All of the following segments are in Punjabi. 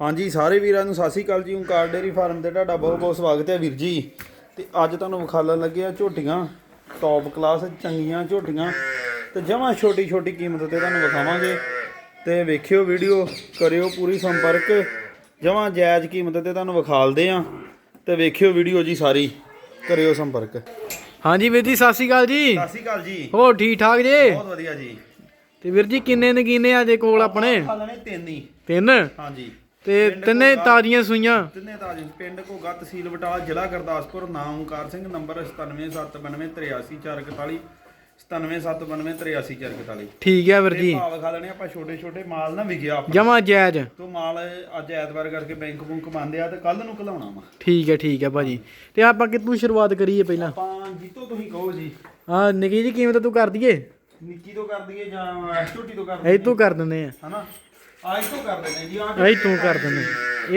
ਹਾਂਜੀ ਸਾਰੇ ਵੀਰਾਂ ਨੂੰ ਸਤਿ ਸ਼੍ਰੀ ਅਕਾਲ ਜੀ। ਓਂਕਾਰ ਡੇਰੀ ਫਾਰਮ ਤੇ ਤੁਹਾਡਾ ਬਹੁਤ ਬਹੁਤ ਸਵਾਗਤ ਹੈ ਵੀਰ ਜੀ। ਤੇ ਅੱਜ ਤੁਹਾਨੂੰ ਵਿਖਾਲਣ ਲੱਗੇ ਆ ਝੋਟੀਆਂ ਟੌਪ ਕਲਾਸ ਚੰਗੀਆਂ ਝੋਟੀਆਂ। ਤੇ ਜਮਾਂ ਛੋਟੀ ਛੋਟੀ ਕੀਮਤ ਤੇ ਤੁਹਾਨੂੰ ਵਿਖਾਵਾਂਗੇ। ਤੇ ਵੇਖਿਓ ਵੀਡੀਓ ਕਰਿਓ ਪੂਰੀ ਸੰਪਰਕ। ਜਮਾਂ ਜਾਇਜ਼ ਕੀਮਤ ਤੇ ਤੁਹਾਨੂੰ ਵਿਖਾਲਦੇ ਆ ਤੇ ਵੇਖਿਓ ਵੀਡੀਓ ਜੀ ਸਾਰੀ ਕਰਿਓ ਸੰਪਰਕ। ਹਾਂਜੀ ਵੀਰ ਜੀ ਸਤਿ ਸ਼੍ਰੀ ਅਕਾਲ ਜੀ। ਸਤਿ ਸ਼੍ਰੀ ਅਕਾਲ ਜੀ। ਹੋਰ ਠੀਕ ਠਾਕ ਜੀ? ਬਹੁਤ ਵਧੀਆ ਜੀ। ਤੇ ਵੀਰ ਜੀ ਕਿੰਨੇ ਨਗੀਨੇ ਆ ਜੇ ਕੋਲ ਆਪਣੇ? ਖਾਲਣੇ ਤਿੰਨ ਹੀ। ਤਿੰਨ? ਹਾਂਜੀ। ਤੇ ਤਿੰਨੇ ਤਾਜ਼ੀਆਂ ਸੂਈਆਂ। ਤਿੰਨੇ ਤਾਜ ਪਿੰਡ ਘੋਗਾ ਤਹਿਸੀਲ ਬਟਾਲਾ ਜ਼ਿਲ੍ਹਾ ਗੁਰਦਾਸਪੁਰ ਨਾਮ ਓਂਕਾਰ ਸਿੰਘ ਨੰਬਰ 9779838441 9779838441 ਠੀਕ ਹੈ ਵੀਰ ਜੀ। ਭਾਵ ਖਾ ਲੈਣੇ ਆਪਾਂ ਛੋਟੇ ਛੋਟੇ ਮਾਲ ਨਾ ਵਿਗਿਆ ਆਪਾਂ। ਜਮਾ ਜਾਇਜ਼। ਤੋਂ ਮਾਲ ਅੱਜ ਐਤਵਾਰ ਕਰਕੇ ਬੈਂਕ ਬੁੰਕ ਬੰਦ ਆ ਤੇ ਕੱਲ ਨੂੰ ਘਲਾਉਣਾ ਵਾ। ਠੀਕ ਹੈ ਠੀਕ ਹੈ ਭਾਜੀ। ਤੇ ਆਪਾਂ ਕਿੱਥੋਂ ਸ਼ੁਰੂਆਤ ਕਰੀਏ ਪਹਿਲਾਂ? ਆਪਾਂ ਜਿੱਤੋਂ ਤੁਸੀਂ ਕਹੋ ਜੀ। ਆ ਨਿੱਕੀ ਜੀ ਕੀਮਤ ਤੂੰ ਕਰ ਦਈਏ? ਨਿੱਕੀ ਤੋਂ ਕਰ ਦਈਏ ਜਾਂ ਛੋਟੀ ਤੋਂ ਕਰ ਇਹ ਦਈਏ ਤੂੰ ਕਰ ਦਿੰਦੇ ਆ। ਹਨਾ? ਆਜ ਤੋਂ ਕਰ ਦਿੰਦੇ ਜੀ ਆਹ ਤੂੰ ਕਰ ਦਿੰਦੇ।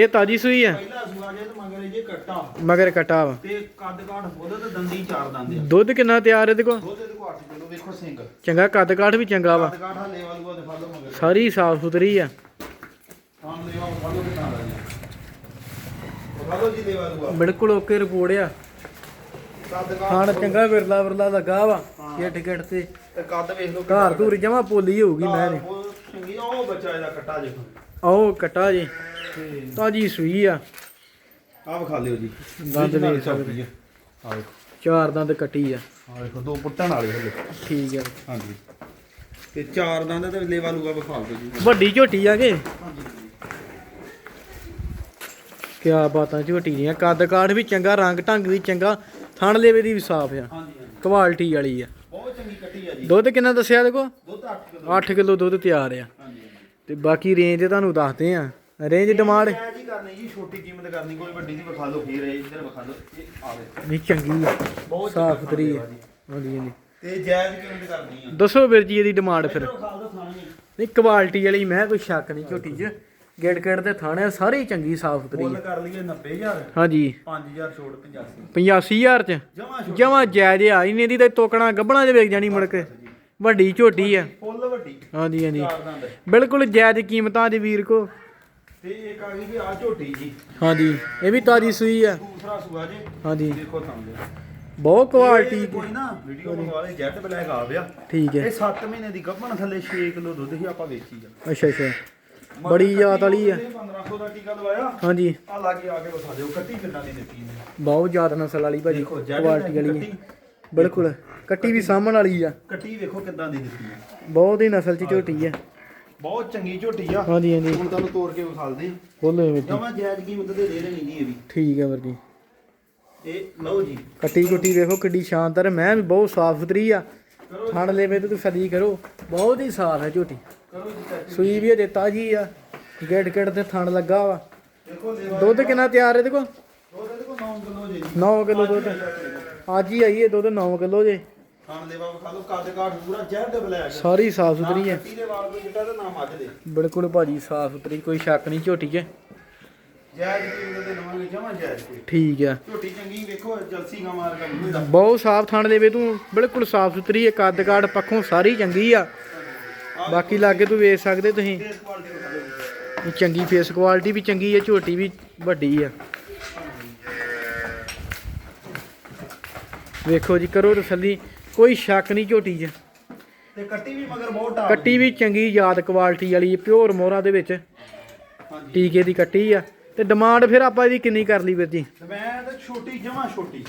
ਇਹ ਤਾਜੀ ਸੂਈ ਆ? ਪਹਿਲਾ ਸੁਆ ਜੇ ਤੇ ਮਗਰ ਜੇ ਕੱਟਾ। ਮਗਰ ਕਟਾ ਵਾ। ਤੇ ਕੱਦ ਕਾਠ ਬੋਲੋ ਤੇ ਦੰਦੀ ਚਾਰ ਦੰਦ ਆ। ਦੁੱਧ ਕਿੰਨਾ ਤਿਆਰ ਇਹਦੇ ਕੋਲ? ਦੁੱਧ ਇਹਦੇ ਕੋ 8 ਕਿਲੋ ਵੇਖੋ ਸਿੰਘ ਚੰਗਾ ਕੱਦ ਕਾਠ ਵੀ ਚੰਗਾ ਵਾ। ਕੱਦ ਕਾਠ ਹਲੇ ਵਾਲੂਆ ਦਿਖਾ ਲਓ ਮਗਰ। ਸਾਰੀ ਸਾਫ਼ ਸੁਥਰੀ ਆ। ਹਾਂ ਲੈਵਾ ਜੀ। ਜੀ ਲੈਵਾ ਦੂਆ ਬਿਲਕੁਲ ਓਕੇ ਰਿਪੋਰਟ ਆ। ਕੱਦ ਕਾਠ ਖਾਣ ਚੰਗਾ ਵਿਰਲਾ ਵਿਰਲਾ ਲੱਗਾ ਵਾ ਗਿੱਟ ਗਿੱਟ ਤੇ। ਤੇ ਕੱਦ ਵੇਖ ਲਓ ਘਰ ਧੂਰ ਜਮਾ ਪੋਲੀ ਹੋਊਗੀ ਮੈਂ ਨੇ। ਚੰਗੀ ਉਹ ਬੱਚਾ ਇਹਦਾ ਕੱਟਾ ਜੇ ਆਓ ਕਟਾ ਜੀ। ਤੇ ਤਾਜੀ ਸੂਈ ਆ। ਆਹ ਵਿਖਾ ਲਿਓ ਜੀ। ਦੰਦ ਵੇਖ ਸਕਦੇ। ਆ। ਆਹ ਵੇਖੋ। ਚਾਰ ਦੰਦ ਕੱਟੀ ਆ। ਆਹ ਵੇਖੋ ਦੋ ਪੁੱਟਣ ਵਾਲੇ ਹਲੇ। ਠੀਕ ਆ। ਹਾਂਜੀ। ਤੇ ਚਾਰ ਦੰਦ ਤੇ ਲੈਵਾ ਲੂਗਾ ਵਿਖਾ ਦਿਓ ਜੀ। ਵੱਡੀ ਝੋਟੀ ਆ ਕੇ? ਹਾਂਜੀ। ਕਿਆ ਬਾਤਾਂ ਝੋਟੀ ਦੀਆਂ। ਕੱਦ ਕਾਠ ਵੀ ਚੰਗਾ ਰੰਗ ਢੰਗ ਵੀ ਚੰਗਾ ਥਣ ਲੇਵੇ ਦੀ ਵੀ ਸਾਫ਼ ਆ। ਹਾਂਜੀ ਹਾਂਜੀ। ਕੁਆਲਿਟੀ ਵਾਲੀ ਆ। ਬਹੁਤ ਚੰਗੀ ਕੱਟੀ ਆ ਜੀ। ਦੁੱਧ ਕਿੰਨਾ ਦੱਸਿਆ ਦੇਖੋ? ਦੁੱਧ 8 ਕਿਲੋ 8 ਕਿਲੋ ਦੁੱਧ ਤਿਆਰ ਆ। ਤੇ ਬਾਕੀ ਰੇਂਜ ਤੁਹਾਨੂੰ ਦੱਸਦੇ ਆ। ਰੇਂਜ ਡਿਮਾਂਡ ਮੈਂ ਜੀ ਕਰਨੀ ਜੀ ਛੋਟੀ ਕੀਮਤ ਕਰਨੀ ਕੋਈ ਵੱਡੀ ਨਹੀਂ ਵਿਖਾ ਲਓ ਫੇਰ ਇਹ ਇੱਧਰ ਵਿਖਾ ਲਓ ਇਹ ਆਵੇ ਨਹੀਂ ਚੰਗੀ ਆ। ਬਹੁਤ ਸਾਫ਼ ਸੁਥਰੀ ਆ। ਹਾਂਜੀ ਹਾਂਜੀ ਤੇ ਜਾਇਜ਼ ਕੀਮਤ ਕਰਨੀ ਆ। ਦੱਸੋ ਵੀਰ ਜੀ ਇਹਦੀ ਡਿਮਾਂਡ ਫਿਰ। ਨਹੀਂ ਕੁਆਲਿਟੀ ਵਾਲੀ ਮੈਂ ਕੋਈ ਸ਼ੱਕ ਨਹੀਂ ਝੋਟੀ 'ਚ। ਗੇੜ ਗੇੜ ਦੇ ਥਾਣੇ ਸਾਰੇ ਹੀ ਚੰਗੀ ਸਾਫ਼ ਸੁਥਰੀ ਆ। ਕਰ ਲਈਏ 90000 ਹਾਂਜੀ। 5000 ਛੋੜ 85 85000 ਚ। ਜਮਾ ਜਾਇਜ਼ ਆ ਇਹਨੇ ਦੀ ਤੇ ਤੋਕਣਾ ਗੱਬਣਾ ਦੇ ਵੇਖ ਜਾਣੀ ਮੁੜ ਕੇ। ਵੱਡੀ ਝੋਟੀ ਆ। ਫੁੱਲ ਵੱਡੀ। ਹਾਂਜੀ ਹਾਂਜੀ। ਚਾਰ ਦੰਦ ਬਿਲਕੁਲ ਜਾਇਜ਼ ਕੀਮਤਾਂ ਦੇ ਵੀਰ ਕੋ। ਤੇ ਇੱਕ ਆ ਗਈ ਵੀ ਆ ਝੋਟੀ ਜੀ। ਹਾਂਜੀ ਇਹ ਵੀ ਤਾਜੀ ਸੂਈ ਆ। ਦੂਸਰਾ ਸੂਆ ਜੀ। ਹਾਂਜੀ। ਦੇਖੋ ਸਾਹਮਣੇ ਬਹੁਤ ਕੁਆਲਿਟੀ ਕੋਈ ਨਾ ਵੀਡੀਓ ਵਾਲੇ ਜੈਟ ਬਲੈਕ ਆ ਗਿਆ। ਠੀਕ ਹੈ। ਇਹ 7 ਮਹੀਨੇ ਦੀ ਗੱਭਣ ਥੱਲੇ 6 ਕਿਲੋ ਦੁੱਧ ਹੀ ਆਪਾਂ ਵੇਚੀ ਜਾ ਅੱਛਾ ਅੱਛਾ। ਬੜੀ ਯਾਦ ਵਾਲੀ ਆ। 1500 ਦਾ ਟੀਕਾ ਲਵਾਇਆ। ਹਾਂਜੀ। ਆ ਲਾਗੇ ਆ ਕੇ ਵਿਖਾ ਦਿਓ ਕੱਟੀ ਕਿੰਨਾ ਦੀ ਦਿੱਤੀ ਨੇ ਬਹੁਤ ਜ਼ਿਆਦਾ ਨਸਲ ਵਾਲੀ ਭਾਜੀ ਦੇਖੋ ਜੈਟ ਕੁਆਲਿਟੀ ਵਾਲੀ ਆ। ਕੱਟੀ। ਬਿਲਕੁਲ। ਕੱਟੀ ਵੀ ਸਾਹਮਣ ਵਾਲੀ ਆ। ਕੱਟੀ ਵੇਖੋ ਕਿੰਨਾ ਦੀ ਦਿੱਤੀ ਹੈ ਬਹੁਤ ਹੀ ਨਸਲ ਚ ਝੋਟੀ ਆ। ਬਹੁਤ ਚੰਗੀ ਝੋਟੀ ਆ। ਹਾਂਜੀ ਹਾਂਜੀ। ਹੁਣ ਤੁਹਾਨੂੰ ਤੋੜ ਕੇ ਵਿਖਾਲਦੇ ਬੋਲੋ ਵੀਰ ਜੀ ਜਮਾ ਜਾਇਜ਼ ਕੀਮਤ ਤੇ ਦੇ ਦੇਣੀ ਜੀ ਇਹ ਵੀ। ਠੀਕ ਹੈ ਵੀਰ ਜੀ। ਇਹ ਲਓ ਜੀ। ਕੱਟੀ ਕੁੱਟੀ ਵੇਖੋ ਕਿੱਡੀ ਸ਼ਾਨਦਾਰ ਮੈਂ ਵੀ ਬਹੁਤ ਸਾਫ਼ ਸੁਥਰੀ ਆ। ਥਣ ਲੈਵੇ ਤੇ ਤੂੰ ਸਦੀ ਕਰੋ। ਬਹੁਤ ਹੀ ਸਾਫ਼ ਹੈ ਝੋਟੀ। ਕਰੋ ਜੀ ਸੂਈ ਵੀ ਅਜੇ ਤਾਜੀ ਆ। ਗੇੜ ਗੇੜ ਤੇ ਥਣ ਲੱਗਾ ਵਾ। ਦੇਖੋ ਲੈਵਾ ਦੁੱਧ ਕਿੰਨਾ ਤਿਆਰ ਇਹਦੇ ਕੋਲ? ਦੁੱਧ ਇਹਦੇ ਕੋਲ 9 ਕਿਲੋ ਜੀ। 9 ਕਿਲੋ ਦੁੱਧ। ਅੱਜ ਹੀ ਆਈ ਹੈ ਦੁੱਧ 9 ਕਿਲੋ ਜੇ। ਖਾਣ ਦੇਵਾ ਵਿਖਾ ਲਓ ਕੱਦ ਕਾਠ ਪੂਰਾ ਜੈਟ ਬਲੈਕ। ਸਾਰੀ ਸਾਫ਼ ਸੁਥਰੀ ਹੈ। ਕੱਟੀ ਦੇ ਵਾਲ ਕੋਈ ਜਿੱਟਾ ਤੇ ਨਾ ਮੱਝ ਦੇ। ਬਿਲਕੁਲ ਭਾਜੀ ਸਾਫ਼ ਸੁਥਰੀ ਕੋਈ ਸ਼ੱਕ ਨਹੀਂ ਝੋਟੀ 'ਚ। ਜਾਇਜ਼ ਕੀਮਤ ਤੇ ਨਵਾਂਗੇ ਜਮਾ ਜਾਇਜ਼ ਕੋਈ ਠੀਕ ਆ ਝੋਟੀ ਚੰਗੀ ਵੇਖੋ ਜਲਸੀ ਗਾ ਮਾਰ ਕਰ ਮੂੰਹ ਦਾ ਬਹੁਤ ਸਾਫ਼ ਥਣ ਦੇਵੇ ਤੂੰ ਬਿਲਕੁਲ ਸਾਫ਼ ਸੁਥਰੀ ਹੈ ਕੱਦ ਕਾਠ ਪੱਖੋਂ ਸਾਰੀ ਚੰਗੀ ਆ। ਬਾਕੀ ਲਾਗੇ ਤੂੰ ਵੇਖ ਸਕਦੇ ਤੁਸੀਂ। ਚੰਗੀ ਫੇਸ ਕੁਆਲਿਟੀ ਵੀ ਚੰਗੀ ਹੈ ਝੋਟੀ ਵੀ ਵੱਡੀ ਆ। ਵੇਖੋ ਜੀ ਕਰੋ ਤਸੱਲੀ। ਕੋਈ ਸ਼ੱਕ ਨਹੀਂ ਝੋਟੀ 'ਚ। ਤੇ ਕੱਟੀ ਵੀ ਮਗਰ ਬਹੁਤ ਟਾਪ ਕੱਟੀ ਵੀ ਚੰਗੀ ਯਾਦ ਕੁਆਲਿਟੀ ਵਾਲੀ ਪਿਓਰ ਮੋਹਰਾਂ ਦੇ ਵਿੱਚ। ਹਾਂਜੀ। ਟੀਕੇ ਦੀ ਕੱਟੀ ਆ। ਤੇ ਡਿਮਾਂਡ ਫਿਰ ਆਪਾਂ ਇਹਦੀ ਕਿੰਨੀ ਕਰ ਲਈ ਵੀਰ ਜੀ? ਤੇ ਮੈਂ ਤਾਂ ਛੋਟੀ ਜਮਾ ਛੋਟੀ।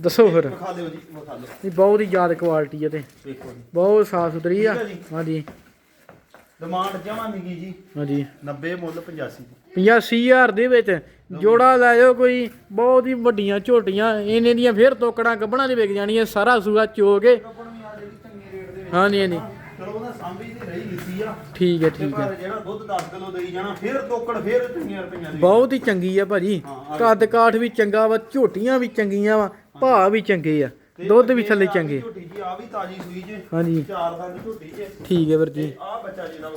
ਦੱਸੋ ਫਿਰ। ਵਿਖਾ ਦਿਓ ਜੀ ਵਿਖਾ ਦਿਓ। ਇਹ ਬਹੁਤ ਹੀ ਯਾਦ ਕੁਆਲਿਟੀ ਆ ਤੇ। ਜੀ। ਬਹੁਤ ਸਾਫ਼ ਸੁਥਰੀ ਆ। ਹਾਂਜੀ। ਡਿਮਾਂਡ ਜਮਾ ਨਿੱਗੀ ਜੀ। ਹਾਂਜੀ। 90 ਮੁੱਲ 85 ਦੀ 85000 ਦੇ ਵਿੱਚ ਜੋੜਾ ਲੈ ਜਾਓ ਕੋਈ ਬਹੁਤ ਹੀ ਵੱਡੀਆਂ ਝੋਟੀਆਂ ਇਹਨੇ ਦੀਆਂ ਫਿਰ ਤੋਕੜਾਂ ਗੱਬਣਾ ਦੇ ਵਿਕ ਜਾਣੀਆਂ ਸਾਰਾ ਸੂਆ ਚੋ ਕੇ। ਚਲੋ ਉਹਦਾ ਸਾਂਭੀ ਰਹੀ ਲਿੱਤੀ ਆ। ਠੀਕ ਹੈ ਠੀਕ ਹੈ। ਪਰ ਜਿਹੜਾ ਦੁੱਧ 10 ਕਿਲੋ ਦੇਈ ਜਾਣਾ ਫਿਰ ਤੋਕੜ ਫਿਰ ਚੰਗੀਆਂ ਰੁਪਈਆਂ ਦੀ। ਬਹੁਤ ਹੀ ਚੰਗੀ ਆ ਭਾਜੀ। ਹਾਂ, ਕੱਦ ਕਾਠ ਵੀ ਚੰਗਾ ਵਾ ਝੋਟੀਆਂ ਵੀ ਚੰਗੀਆਂ ਵਾ ਭਾਅ ਵੀ ਚੰਗੇ ਆ। ਦੁੱਧ ਵੀ ਥੱਲੇ ਚੰਗੇ। ਝੋਟੀ ਜੀ ਆ ਵੀ ਤਾਜੀ ਸੂਈ ਜੇ। ਹਾਂਜੀ। ਚਾਰ ਸਾਲ ਦੀ ਝੋਟੀ ਜੇ। ਠੀਕ ਹੈ ਵੀਰ ਜੀ। ਆ ਬੱਚਾ ਜਿਹੜਾ।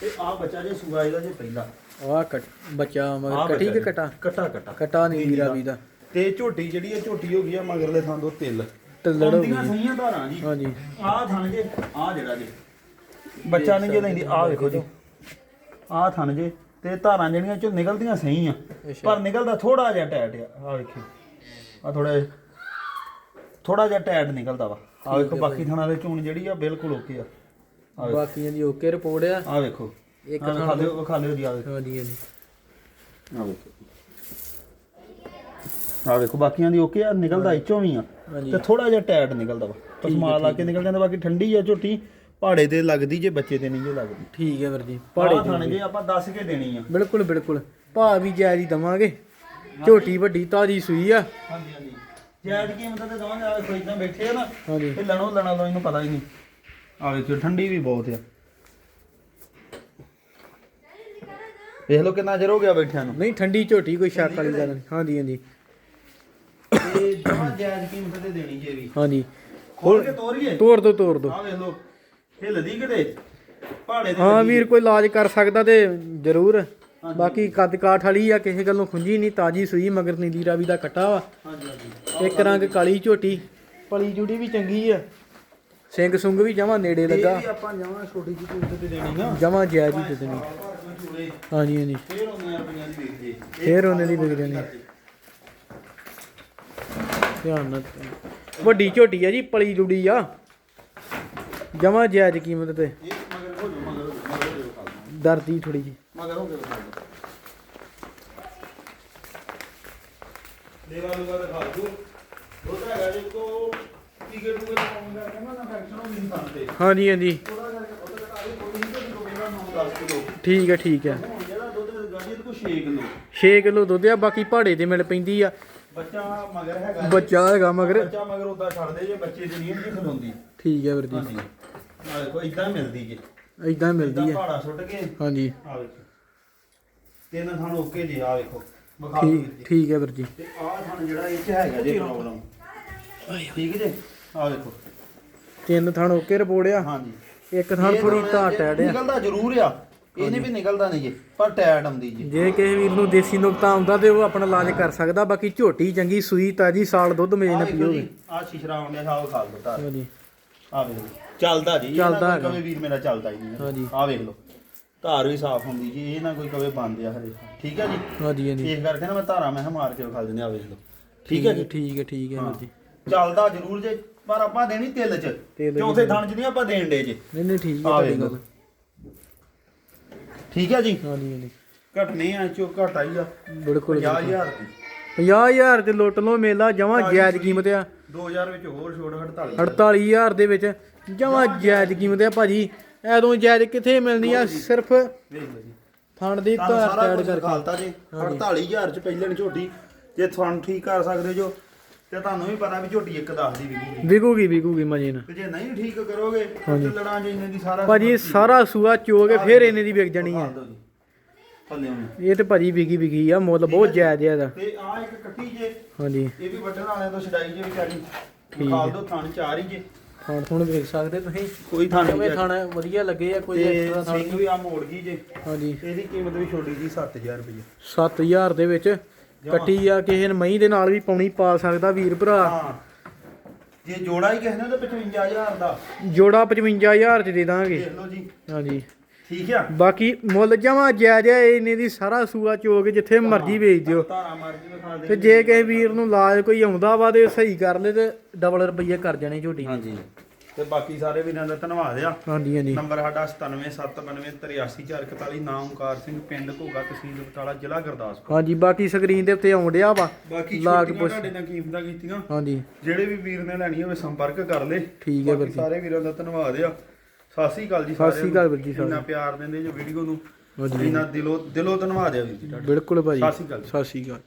ਤੇ ਆ ਬੱਚਾ ਜੇ ਸੂਆ ਇਹਦਾ ਜੇ ਪਹਿਲਾ। ਆਹ ਕੱਟ ਬੱਚਾ ਮਗਰ ਕਟੀ ਕਿ। ਕਟਾ? ਕਟਾ ਕਟਾ। ਕਟਾ ਨਹੀਂ ਵੀਰਾ ਵੀ ਦਾ ਤੇ ਝੋਟੀ ਜਿਹੜੀ ਹੈ ਝੋਟੀ ਹੋ ਗਈ ਆ ਮਗਰਲੇ ਥਾਂ ਤੋਂ ਤਿਲ। ਟੱਲੜ ਹੋ ਆਉਂਦੀਆਂ ਗਈ। ਸਹੀਆਂ ਧਾਰਾਂ ਜੀ। ਹਾਂਜੀ। ਆਹ ਥਣ ਜੇ ਆਹ ਜਿਹੜਾ ਜੇ। ਬੱਚਾ ਨਹੀਂ ਜੇ ਲੈਂਦੀ ਆਹ ਵੇਖੋ ਜੀ। ਆਹ ਥਣ ਜੇ ਤੇ ਧਾਰਾਂ ਜਿਹੜੀਆਂ ਚੋਂ ਨਿਕਲਦੀਆਂ ਸਹੀ ਆ ਪਰ ਨਿਕਲਦਾ ਥੋੜਾ ਜਿਹਾ ਟਾਈਟ ਆ। ਆ ਆ ਥੋੜਾ ਜਿਹਾ ਟਾਈਟ ਨਿਕਲਦਾ ਵਾ। ਆ ਵੇਖੋ ਬਾਕੀ ਥਾਣਾ ਦੇ ਚੂਣ ਜਿਹੜੀ ਆ ਬਿਲਕੁਲ ਓਕੇ ਆ। ਆ ਵੇਖੋ। ਬਾਕੀਆਂ ਦੀ ਓਕੇ ਰਿਪੋਰਟ ਆ। ਆ ਵੇਖੋ। ਇੱਕ ਆਹ ਵਿਖਾ ਲਿਓ ਵਿਖਾ ਲਿਓ ਜੀ ਆ ਵੇਖੋ। ਹਾਂਜੀ ਹਾਂਜੀ। ਆ ਵੇਖੋ। ਆ ਵੇਖੋ ਬਾਕੀਆਂ ਦੀ ਓਕੇ ਆ ਨਿਕਲਦਾ ਇੱਚੋਂ ਵੀ ਆ। ਹਾਂਜੀ। ਤੇ ਥੋੜਾ ਜਿਹਾ ਟਾਈਟ ਨਿਕਲਦਾ ਵਾ। ਪਸਮਾ ਲਾ ਕੇ ਨਿਕਲ ਜਾਂਦਾ ਬਾਕੀ ਠੰਡੀ ਆ ਝੋਟੀ। ਪਹਾੜੇ ਤੇ ਲੱਗਦੀ ਜੇ ਬੱਚੇ ਤੇ ਨਹੀਂ ਜੇ ਲੱਗਦੀ। ਠੀਕ ਹੈ ਵੀਰ ਜੀ ਪਹਾੜੇ ਥਾਣੇ ਜੇ ਆਪਾਂ ਦੱਸ ਕੇ ਦੇਣੀ ਆ। ਬਿਲਕੁਲ ਬਿਲਕੁਲ। ਭਾਅ ਵੀ ਜਾਇਜ਼ ਹੀ ਦਵਾਂਗੇ। ਝੋਟੀ ਵੱਡੀ ਤਾਜੀ ਸੂਈ ਆ। ਹਾਂਜੀ ਹਾਂਜੀ। ਜੈਡ ਕੀਮਤ ਤੇ ਦਵਾਂਗੇ ਆ ਕੋਈ ਇਦਾਂ ਬੈਠੇ ਆ ਨਾ। ਹਾਂਜੀ। ਇਹ ਲਣੋ ਲਣਾ ਲੋ ਇਹਨੂੰ ਪਤਾ ਹੀ ਨਹੀਂ। ਆ ਵੇਖਿਓ ਠੰਡੀ ਵੀ ਬਹੁਤ ਆ। ਵੇਖ ਲਓ ਕਿੰਨਾ ਚਿਰ ਹੋ ਗਿਆ ਬੈਠਿਆਂ ਨੂੰ। ਨਹੀਂ ਠੰਡੀ ਝੋਟੀ ਕੋਈ ਸ਼ੱਕ ਵਾਲੀ ਗੱਲ ਨਹੀਂ। ਹਾਂਜੀ ਹਾਂਜੀ। ਤੇ ਜਮਾ ਜਾਇਜ਼ ਕੀਮਤ ਤੇ ਦੇਣੀ ਜੇ ਵੀ ਹਾਂਜੀ। ਖੋਲ ਕੇ ਤੋਰੀਏ ਤੋੜ ਦੋ ਤੋੜ ਦੋ। ਆ ਵੇਖ ਲਓ ਹਿੱਲਦੀ ਕਿਤੇ। ਪਹਾੜੇ ਤੇ ਹਾਂ ਵੀਰ ਕੋਈ ਇਲਾਜ ਕਰ ਸਕਦਾ ਤੇ ਜ਼ਰੂਰ। ਬਾਕੀ ਕੱਦ ਕਾਠ ਵਾਲੀ ਆ ਕਿਸੇ ਗੱਲੋਂ ਖੁੰਝੀ ਨਹੀਂ ਤਾਜੀ ਸੂਈ ਮਗਰ ਨੀਲੀ ਰਾਵੀ ਦਾ ਕੱਟਾ ਵਾ। ਹਾਂਜੀ ਹਾਂਜੀ। ਇੱਕ ਰੰਗ ਕਾਲੀ ਝੋਟੀ ਪਲੀ ਜੁੜੀ ਵੀ ਚੰਗੀ ਆ। ਸਿੰਘ ਸੁੰਗ ਵੀ ਜਮਾ ਨੇੜੇ ਇਹ ਲੱਗਾ। ਵੀ ਆਪਾਂ ਜਮਾ ਛੋਟੀ ਜਿਹੀ ਕੀਮਤ ਤੇ ਦੇਣੀ ਆ ਜਮਾ ਜਾਇਜ਼ ਹੀ ਦੇ ਦੇਣੀ। ਹਾਂਜੀ ਹਾਂਜੀ। ਫੇਰ ਉਹਨੇ ਰੁਪਈਆਂ ਦੀ ਵੇਚ ਜੇ ਫੇਰ ਉਹਨੇ ਦੀ ਵਿਕ ਜਾਣੀ ਧਿਆਨ ਨਾਲ ਵੱਡੀ ਝੋਟੀ ਆ ਜੀ ਪਲੀ ਜੁੜੀ ਆ। ਜਮਾ ਜਾਇਜ਼ ਕੀਮਤ ਤੇ। ਇਹ ਡਰਦੀ ਥੋੜੀ ਜੀ ਮਗਰ ਹੋ ਦਿਓ ਦੇਵਾ ਦਿਖਾ ਦਿਓ। ਉਹਦਾ ਹੈਗਾ ਜੇ ਕੋ ਟਿਕਟ ਨੂੰ ਪਾਉਂਗਾ ਕਹਿੰਦਾ ਨਾ ਫੈਕਸ਼ਨ ਉਹ ਨਹੀਂ ਖਾਂਦੇ ਹਾਂਜੀ। ਹਾਂਜੀ ਥੋੜਾ ਜਿਹਾ ਉਹਦਾ ਘਟਾ ਦੇ ਕੋਈ ਨਹੀਂ ਤੇ ਕੋਈ ਨਾ 9 10 ਕਿਲੋ ਠੀਕ ਹੈ ਠੀਕ ਹੈ। ਹੁਣ ਜਿਹੜਾ ਦੁੱਧ ਗਾਜੀ ਤੇ ਕੋ 6 ਕਿਲੋ। 6 ਕਿਲੋ ਦੁੱਧ ਆ ਬਾਕੀ ਪਹਾੜੇ ਤੇ ਮਿਲ ਪੈਂਦੀ ਆ। ਬੱਚਾ ਮਗਰ ਹੈਗਾ ਬੱਚਾ ਹੈਗਾ ਮਗਰ। ਬੱਚਾ ਮਗਰ ਉਦਾਂ ਛੱਡਦੇ ਜੇ ਬੱਚੇ ਦੀ ਨਹੀਂ ਜੀ ਖਲੋਂਦੀ ਠੀਕ ਹੈ ਵੀਰ ਜੀ। ਹਾਂਜੀ। ਆ ਦੇਖੋ ਇਦਾਂ ਮਿਲਦੀ ਜੇ। ਇਦਾਂ ਮਿਲਦੀ ਹੈ। ਪਹਾੜਾ ਸੁੱਟ ਕੇ। ਹਾਂਜੀ। ਆ ਵੇਖੋ ਤਿੰਨ ਥਾਂ ਓਕੇ ਜੇ ਆ ਵੇਖੋ ਵਿਖਾ ਦਿਓ ਠੀਕ ਠੀਕ ਹੈ ਵੀਰ ਜੀ। ਤੇ ਆਹ ਥਾਂ ਜਿਹੜਾ ਇਹ ਚ ਹੈਗਾ ਜੇ ਪ੍ਰੋਬਲਮ ਠੀਕ ਜੇ? ਆ ਵੇਖੋ ਤਿੰਨ ਥਣ ਓਕੇ ਰਿਪੋਰਟ ਆ। ਹਾਂਜੀ। ਇੱਕ ਥਣ ਥੋੜੀ ਆ। ਨਿਕਲਦਾ ਜ਼ਰੂਰ ਆ। ਇਹਨੇ ਵੀ ਨਿਕਲਦਾ ਨਹੀਂ ਜੇ ਪਰ ਟੈਟ ਆਉਂਦੀ ਜੇ। ਜੇ ਕਿਸੇ ਵੀਰ ਨੂੰ ਦੇਸੀ ਨੁਕਤਾ ਆਉਂਦਾ ਤੇ ਉਹ ਆਪਣਾ ਇਲਾਜ ਕਰ ਸਕਦਾ ਬਾਕੀ ਝੋਟੀ ਚੰਗੀ ਸੂਈ ਤਾਜੀ ਸਾਲ ਦੁੱਧ ਮੇਜ ਨਾ ਪੀਓਗੇ। ਆ ਸ਼ਿਸ਼ਰਾ ਆਉਂਦੇ ਸਾਹ ਖਾ ਲਓ ਤਾਂ ਹਾਂਜੀ। ਆ ਵੇਖ ਲਓ। ਚੱਲਦਾ ਜੀ ਚੱਲਦਾ। ਕਵੇ ਵੀਰ ਮੇਰਾ ਚੱਲਦਾ ਹੀ ਨਹੀਂ। ਹਾਂਜੀ। ਆ ਵੇਖ ਲਓ। ਧਾਰ ਵੀ ਸਾਫ਼ ਹੁੰਦੀ ਜੀ ਇਹ ਨਾ ਕੋਈ ਕਵੇ ਬੰਦ ਆ ਹਰੇ ਠੀਕ ਹੈ ਜੀ? ਹਾਂਜੀ ਹਾਂਜੀ। ਇਸ ਕਰਕੇ ਨਾ ਮੈਂ ਧਾਰਾਂ ਮੈਂ ਮਾਰ ਕੇ ਵਿਖਾ ਦਿੰਦੇ ਆ ਵੇਖ ਲਓ। ਠੀਕ ਹੈ ਜੀ? ਠੀਕ ਹੈ ਠੀਕ ਹੈ। ਵੀਰ ਜੀ। ਚੱਲਦਾ ਜ਼ਰੂਰ ਜੇ। ਪਰ ਆਪਾਂ ਦੇਣੀ ਤਿਲ ਚ ਤਿਲ ਚ ਚੌਥੇ ਥਣ ਚ ਨਹੀਂ ਆਪਾਂ ਦੇਣ ਦੇ ਜੇ। ਨਹੀਂ ਨਹੀਂ ਠੀਕ ਹੈ ਆ ਤੁਹਾਡੀ ਵੇਖ ਲਓ। ਗੱਲ। ਠੀਕ ਹੈ ਜੀ? ਹਾਂਜੀ ਹਾਂਜੀ। ਘਟਨੇ ਆ ਚੋ ਘਟ ਆਈ ਆ। ਬਿਲਕੁਲ 50000 ਦੀ। 50000 ਤੇ ਲੁੱਟ ਲੋ ਮੇਲਾ ਜਮਾ ਜਾਇਜ਼ ਕੀਮਤ ਆ। 2000 ਵਿੱਚ ਹੋਰ ਛੋੜ 48 48000 ਦੇ ਵਿੱਚ ਜਮਾ ਜਾਇਜ਼। ਕੀਮਤ ਆ ਭਾਜੀ। ਐਦੋਂ ਜਾਇਜ਼ ਕਿੱਥੇ ਮਿਲਣੀ ਆ? ਸਿਰਫ ਵੇਖ ਲਓ ਜੀ। ਥਣ ਦੀ ਤੁਹਾਨੂੰ ਧਾਰ ਸਾਰਾ ਟੈਡ ਕੁਝ ਕਰਕੇ। ਖਾਲਤਾ ਜੀ। 48000 ਚ ਪਹਿਲਣ ਝੋਟੀ। ਜੇ ਤੁਹਾਨੂੰ ਠੀਕ ਕਰ ਸਕਦੇ ਜੋ ਤੇ ਤੁਹਾਨੂੰ ਵੀ ਪਤਾ ਵੀ ਝੋਟੀ ਇੱਕ ਦੱਸ ਦੀ ਵਿਕੀ ਵਿਕੂਗੀ ਵਿਕੂਗੀ ਮਜੇ ਨਾਲ ਤੇ ਜੇ ਨਹੀਂ ਠੀਕ ਕਰੋਗੇ ਤੇ ਲੜਾਂ ਜੇ ਇੰਨੇ ਦੀ ਸਾਰਾ ਭਾਜੀ ਸਾਰਾ ਸੂਆ ਚੋ ਕੇ ਫਿਰ ਇਹਨੇ ਦੀ ਵਿਕ ਜਾਣੀ ਉਹਨੂੰ ਇਹ ਤੇ ਭਾਜੀ ਵਿਕੀ ਵਿਕੀ ਆ ਮੁੱਲ ਬਹੁਤ ਜਾਇਜ਼ ਆ ਇਹਦਾ। ਤੇ ਆ ਇੱਕ ਕੱਟੀ ਜੇ। ਹਾਂਜੀ। ਇਹ ਵੀ ਵੱਢਣ ਵਾਲਿਆਂ ਤੋਂ ਛਡਾਈ ਜੇ ਵਿਚਾਰੀ। ਖਾਲ ਦੋ ਥਣ ਚਾਰ ਹੀ ਜੇ। ਥਣ ਥੁਣ ਵੇਖ ਸਕਦੇ ਤੁਸੀਂ। ਕੋਈ ਥਣ ਕਿਵੇਂ ਥਣ ਵਧੀਆ ਲੱਗੇ ਆ ਕੋਈ ਐਕਸਟਰਾ ਥਣ ਵੀ ਆ ਮੋੜ ਗਈ ਜੇ। ਹਾਂਜੀ। ਇਹਦੀ ਕੀਮਤ ਵੀ ਛੋਟੀ ਜੀ 7000 ਰੁਪਏ 7000 ਦੇ ਵਿੱਚ ਕੱਟੀ ਆ ਕਿਸੇ ਨੇ ਮਹੀਂ ਦੇ ਨਾਲ ਵੀ ਪਾਉਣੀ ਪਾ ਸਕਦਾ ਵੀਰ ਭਰਾ। ਹਾਂ। ਜੇ ਜੋੜਾ ਹੀ ਕਿਸੇ ਨੇ ਤਾਂ 55000 ਦਾ। ਜੋੜਾ 55000 ਚ ਦੇ ਦਾਂਗੇ। ਦੇਖ ਲਓ ਜੀ। ਹਾਂਜੀ। ਠੀਕ ਆ। ਬਾਕੀ ਮੁੱਲ ਜਮਾ ਜਾਇਜ਼ ਆ ਇਹਨੇ ਦੀ ਸਾਰਾ ਸੂਆ ਚੋ ਕੇ ਜਿੱਥੇ ਮਰਜ਼ੀ ਵੇਚ ਦਿਓ। ਧਾਰਾ ਮਰਜ਼ੀ ਵਿਖਾ ਦੇ ਤੇ ਜੇ ਕਿਸੇ ਵੀਰ ਨੂੰ ਲਾਜ ਕੋਈ ਆਉਂਦਾ ਵਾ ਤੇ ਸਹੀ ਕਰ ਲੇ ਤੇ ਡਬਲ ਰੁਪਈਏ ਕਰ ਜਾਣੇ ਝੋਟੀ। ਹਾਂਜੀ। ਤੇ ਬਾਕੀ ਸਾਰੇ ਵੀਰਾਂ ਦਾ ਧੰਨਵਾਦ ਆ। ਹਾਂਜੀ ਹਾਂਜੀ। ਨੰਬਰ ਸਾਡਾ 9779983441 ਨਾਮ ਓਮਕਾਰ ਸਿੰਘ ਪਿੰਡ ਘੋਗਾ ਤਹਿਸੀਲ ਬਟਾਲਾ ਜ਼ਿਲ੍ਹਾ ਗੁਰਦਾਸਪੁਰ। ਹਾਂਜੀ ਬਾਕੀ ਸਕਰੀਨ ਦੇ ਉੱਤੇ ਆਉਣ ਡਿਆ ਵਾ। ਬਾਕੀ ਛੋਟੀਆਂ ਤੁਹਾਡੇ ਨਾਲ ਕੀਮਤਾਂ ਕੀਤੀਆਂ? ਹਾਂਜੀ। ਜਿਹੜੇ ਵੀ ਵੀਰ ਨੇ ਲੈਣੀ ਹੋਵੇ ਸੰਪਰਕ ਕਰ ਲੇ। ਠੀਕ ਹੈ ਵੀਰ ਜੀ। ਸਾਰੇ ਵੀਰਾਂ ਦਾ ਧੰਨਵਾਦ ਆ। ਸਤਿ ਸ੍ਰੀ ਅਕਾਲ ਜੀ ਸਤਿ ਸ੍ਰੀ ਅਕਾਲ ਵੀਰ ਜੀ ਇੰਨਾ ਸਾਰਿਆਂ ਪਿਆਰ ਦਿੰਦੇ ਜੋ ਵੀਡੀਓ ਨੂੰ। ਇੰਨਾ ਦਿਲੋਂ ਦਿਲੋਂ ਧੰਨਵਾਦ ਆ ਵੀਰ ਜੀ ਬਿਲਕੁਲ ਭਾਜੀ। ਸਤਿ ਸ੍ਰੀ ਅਕਾਲ। ਸਤਿ ਸ੍ਰੀ ਅਕਾਲ।